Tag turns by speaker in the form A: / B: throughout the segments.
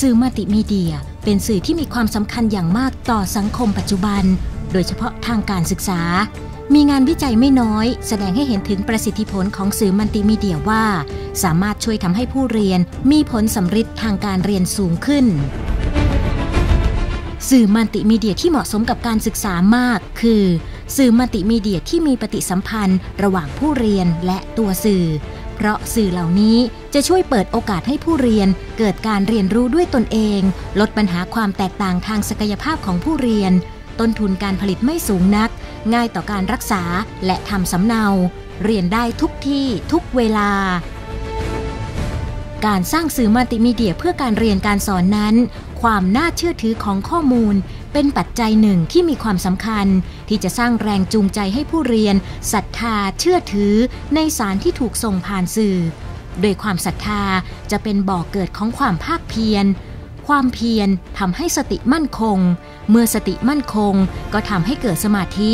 A: สื่อมัลติมีเดีย เป็นสื่อที่มีความสำคัญอย่างมากต่อสังคมปัจจุบัน โดยเฉพาะทางการศึกษา มีงานวิจัยไม่น้อย แสดงให้เห็นถึงประสิทธิผลของสื่อมัลติมีเดียว่า สามารถช่วยทำให้ผู้เรียนมีผลสำฤทธิ์ทางการเรียนสูงขึ้น สื่อมัลติมีเดียที่เหมาะสมกับการศึกษามาก คือ สื่อมัลติมีเดียที่มีปฏิสัมพันธ์ ระหว่างผู้เรียนและตัวสื่อ ราะสื่อเหล่านี้จะช่วยเปิดโอกาสให้ผู้เรียนเกิดการเรียนรู้ด้วยตนเอง ลดปัญหาความแตกต่างทางศักยภาพของผู้เรียน ต้นทุนการผลิตไม่สูงนัก ง่ายต่อการรักษาและทำสำเนา เรียนได้ทุกที่ทุกเวลา การสร้างสื่อมัลติมีเดียเพื่อการเรียนการสอนนั้น ความน่าเชื่อถือของข้อมูล เป็นปัจจัยหนึ่งที่มีความสำคัญ ที่จะสร้างแรงจูงใจให้ผู้เรียนศรัทธาเชื่อถือในสารที่ถูกส่งผ่านสื่อ โดยความศรัทธาจะเป็นบ่อกเกิดของความภาคเพียร ความเพียรทำให้สติมั่นคง เมื่อสติมั่นคงก็ทำให้เกิดสมาธิ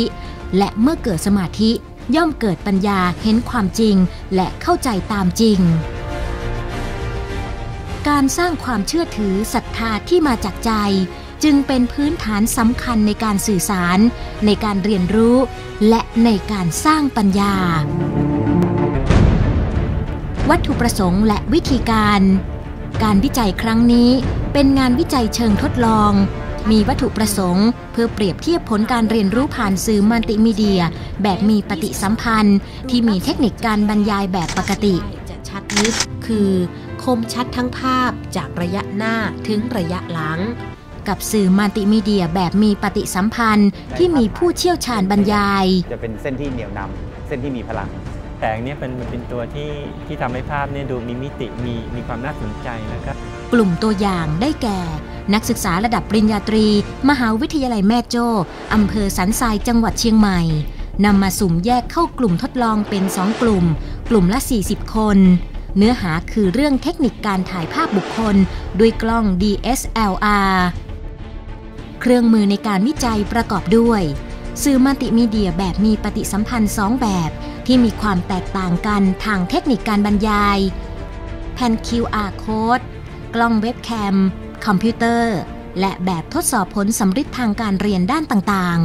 A: และเมื่อเกิดสมาธิย่อมเกิดปัญญาเห็นความจริง และเข้าใจตามจริง การสร้างความเชื่อถือศรัทธาที่มาจากใจ จึงเป็นพื้นฐานสำคัญในการสื่อสาร ในการเรียนรู้ และในการสร้างปัญญา วัตถุประสงค์และวิธีการ การวิจัยครั้งนี้เป็นงานวิจัยเชิงทดลอง มีวัตถุประสงค์ เพื่อเปรียบเทียบผลการเรียนรู้ผ่านสื่อมัลติมีเดีย แบบมีปฏิสัมพันธ์ ที่มีเทคนิคการบรรยายแบบปกติ
B: จะชัดลึกคือ คมชัดทั้งภาพจากระยะหน้าถึงระยะหลัง
A: กับสื่อมัลติมีเดียแบบมีปฏิสัมพันธ์ที่มีผู้เชี่ยวชาญบรรยาย
C: จะเป็นเส้นที่เหนียวนำเส้นที่มีพลัง
D: แสงเนี่ยเป็นมันเป็นตัวที่ที่ทำให้ภาพเนี่ยดูมีมิติมีมีความน่าสนใจนะครับ
A: กลุ่มตัวอย่างได้แก่ นักศึกษาระดับปริญญาตรี มหาวิทยาลัยแม่โจ้อำเภอสันทรายจังหวัดเชียงใหม่นำมาสุ่มแยกเข้ากลุ่มทดลองเป็น 2 กลุ่ม กลุ่มละ 40 คน เนื้อหาคือเรื่องเทคนิคการถ่ายภาพบุคคล ด้วยกล้อง DSLR เครื่องมือในการวิจัยประกอบด้วย สื่อมัลติมีเดียแบบมีปฏิสัมพันธ์2แบบ ที่มีความแตกต่างกันทางเทคนิคการบรรยาย แผ่น QR code กล้องเว็บแคม คอมพิวเตอร์ และแบบทดสอบผลสำฤทธิ์ทางการเรียนด้านต่าง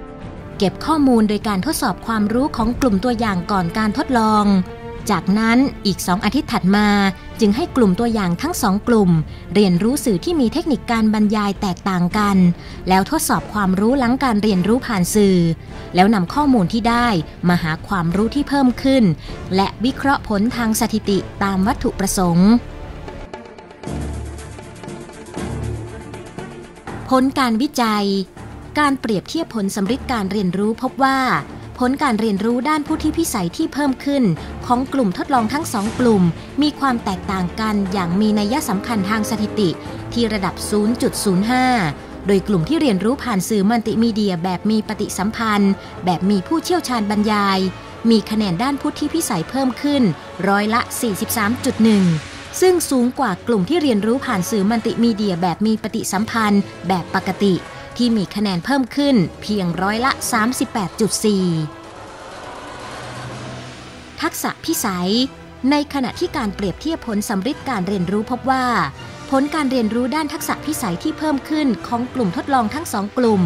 A: ๆ เก็บข้อมูลโดยการทดสอบความรู้ของกลุ่มตัวอย่างก่อนการทดลอง จากนั้นอีกสองอาทิตย์ถัดมา จึงให้กลุ่มตัวอย่างทั้งสองกลุ่ม เรียนรู้สื่อที่มีเทคนิคการบรรยายแตกต่างกัน แล้วทดสอบความรู้หลังการเรียนรู้ผ่านสื่อ แล้วนำข้อมูลที่ได้มาหาความรู้ที่เพิ่มขึ้น และวิเคราะห์ผลทางสถิติตามวัตถุประสงค์ผลการวิจัย การเปรียบเทียบผลสำฤทธิ์การเรียนรู้พบว่า ผลการเรียนรู้ด้านผู้ที่พิสัยที่เพิ่มขึ้น ของกลุ่มทดลองทั้งสองกลุ่ม มีความแตกต่างกันอย่างมีนัยสำคัญทางสถิติ ที่ระดับ 0.05โดยกลุ่มที่เรียนรู้ผ่านสื่อมัลติมีเดียแบบมีปฏิสัมพันธ์ แบบมีผู้เชี่ยวชาญบรรยาย มีคะแนนด้านผู้ที่พิสัยเพิ่มขึ้น ร้อยละ 43.1 ซึ่งสูงกว่ากลุ่มที่เรียนรู้ผ่านสื่อมัลติมีเดียแบบมีปฏิสัมพันธ์ แบบปกติ ที่มีคะแนนเพิ่มขึ้นเพียงร้อยละ 38.4 ทักษะพิสัย ในขณะที่การเปรียบเทียบผลสำฤทธิ์การเรียนรู้พบว่า ผลการเรียนรู้ด้านทักษะพิสัยที่เพิ่มขึ้นของกลุ่มทดลองทั้งสองกลุ่ม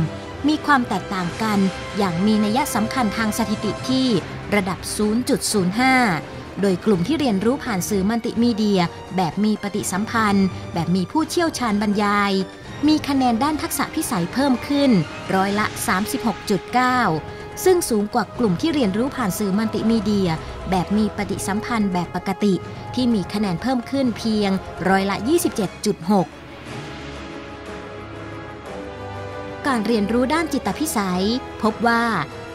A: มีความแตกต่างกัน อย่างมีนัยสำคัญทางสถิติที่ระดับ 0.05โดยกลุ่มที่เรียนรู้ผ่านสื่อมัลติมีเดีย แบบมีปฏิสัมพันธ์ แบบมีผู้เชี่ยวชาญบรรยาย มีคะแนนด้านทักษะพิสัยเพิ่มขึ้น ร้อยละ 36.9 ซึ่งสูงกว่ากลุ่มที่เรียนรู้ผ่านสื่อมัลติมีเดีย แบบมีปฏิสัมพันธ์แบบปกติ ที่มีคะแนนเพิ่มขึ้นเพียงร้อยละ 27.6การเรียนรู้ด้านจิตพิสัย พบว่า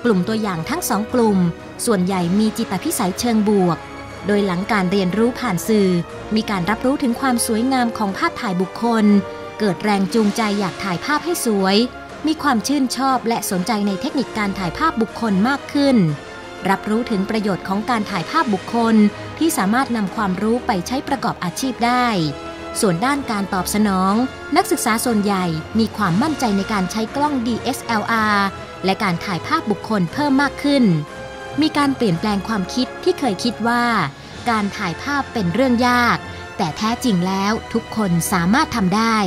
A: กลุ่มตัวอย่างทั้งสองกลุ่ม ส่วนใหญ่มีจิตพิสัยเชิงบวก โดยหลังการเรียนรู้ผ่านสื่อ มีการรับรู้ถึงความสวยงามของภาพถ่ายบุคคล เกิดแรงจูงใจอยากถ่ายภาพให้สวย มีความชื่นชอบและสนใจในเทคนิคการถ่ายภาพบุคคลมากขึ้น รับรู้ถึงประโยชน์ของการถ่ายภาพบุคคล ที่สามารถนำความรู้ไปใช้ประกอบอาชีพได้ ส่วนด้านการตอบสนอง นักศึกษาส่วนใหญ่มีความมั่นใจในการใช้กล้อง DSLR และการถ่ายภาพบุคคลเพิ่มมากขึ้น มีการเปลี่ยนแปลงความคิดที่เคยคิดว่า การถ่ายภาพเป็นเรื่องยากแต่แท้จริงแล้วทุกคนสามารถทำได้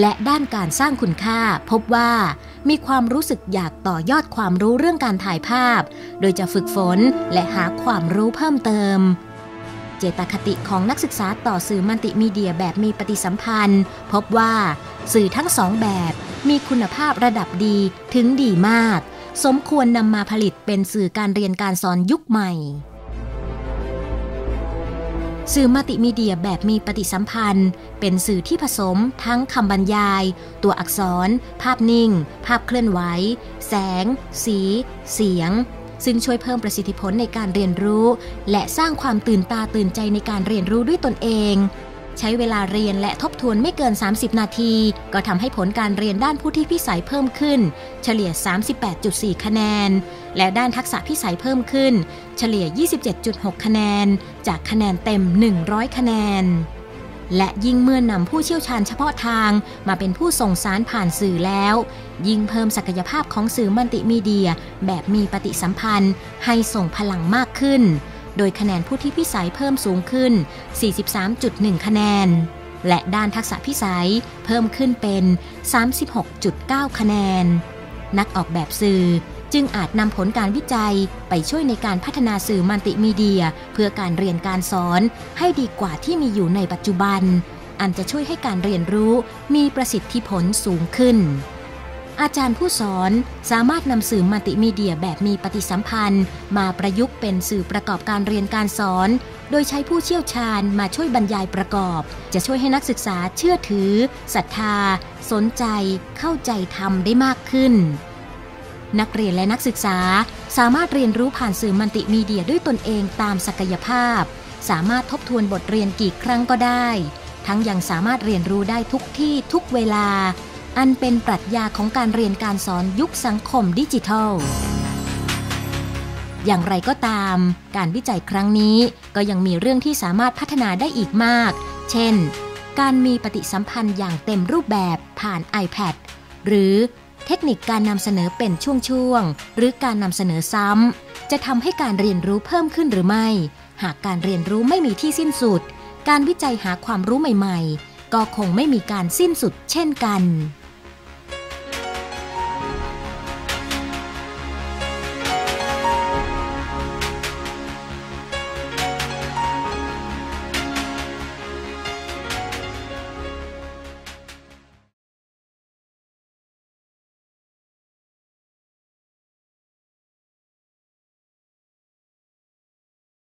A: และด้านการสร้างคุณค่าพบว่า มีความรู้สึกอยากต่อยอดความรู้เรื่องการถ่ายภาพ โดยจะฝึกฝนและหาความรู้เพิ่มเติม เจตคติของนักศึกษาต่อสื่อมัลติมีเดียแบบมีปฏิสัมพันธ์ พบว่า สื่อทั้งสองแบบมีคุณภาพระดับดีถึงดีมาก สมควรนำมาผลิตเป็นสื่อการเรียนการสอนยุคใหม่ สื่อมัลติมีเดียแบบมีปฏิสัมพันธ์ เป็นสื่อที่ผสมทั้งคำบรรยาย ตัวอักษร ภาพนิ่ง ภาพเคลื่อนไหว แสง สี เสียง ซึ่งช่วยเพิ่มประสิทธิผลในการเรียนรู้ และสร้างความตื่นตาตื่นใจในการเรียนรู้ด้วยตนเอง ใช้เวลาเรียนและทบทวนไม่เกิน 30 นาที ก็ทำให้ผลการเรียนด้านผู้ที่พิสัยเพิ่มขึ้น เฉลี่ย 38.4 คะแนน และด้านทักษะพิสัยเพิ่มขึ้น เฉลี่ย 27.6 คะแนน จากคะแนนเต็ม 100 คะแนน และยิ่งเมื่อนำผู้เชี่ยวชาญเฉพาะทางมาเป็นผู้ส่งสารผ่านสื่อแล้ว ยิ่งเพิ่มศักยภาพของสื่อมัลติมีเดีย แบบมีปฏิสัมพันธ์ ให้ส่งพลังมากขึ้น โดยคะแนนผู้ที่พิสัยเพิ่มสูงขึ้น 43.1 คะแนนและด้านทักษะพิสัยเพิ่มขึ้นเป็น 36.9 คะแนน นักออกแบบสื่อ จึงอาจนำผลการวิจัยไปช่วยในการพัฒนาสื่อมัลติมีเดีย เพื่อการเรียนการสอน ให้ดีกว่าที่มีอยู่ในปัจจุบัน อันจะช่วยให้การเรียนรู้มีประสิทธิผลสูงขึ้น อาจารย์ผู้สอนสามารถนำสื่อมัลติมีเดียแบบมีปฏิสัมพันธ์ มาประยุกต์เป็นสื่อประกอบการเรียนการสอน โดยใช้ผู้เชี่ยวชาญมาช่วยบรรยายประกอบ จะช่วยให้นักศึกษาเชื่อถือศรัทธา สนใจ เข้าใจทำได้มากขึ้น นักเรียนและนักศึกษาสามารถเรียนรู้ผ่านสื่อมัลติมีเดียด้วยตนเองตามศักยภาพ สามารถทบทวนบทเรียนกี่ครั้งก็ได้ ทั้งยังสามารถเรียนรู้ได้ทุกที่ทุกเวลา อันเป็นปรัชญาของการเรียนการสอนยุคสังคมดิจิทัล อย่างไรก็ตาม การวิจัยครั้งนี้ก็ยังมีเรื่องที่สามารถพัฒนาได้อีกมาก เช่น การมีปฏิสัมพันธ์อย่างเต็มรูปแบบผ่าน iPad หรือ เทคนิคการนำเสนอเป็นช่วงๆ หรือการนำเสนอซ้ำ จะทำให้การเรียนรู้เพิ่มขึ้นหรือไม่ หากการเรียนรู้ไม่มีที่สิ้นสุด การวิจัยหาความรู้ใหม่ ๆ ก็คงไม่มีการสิ้นสุดเช่นกัน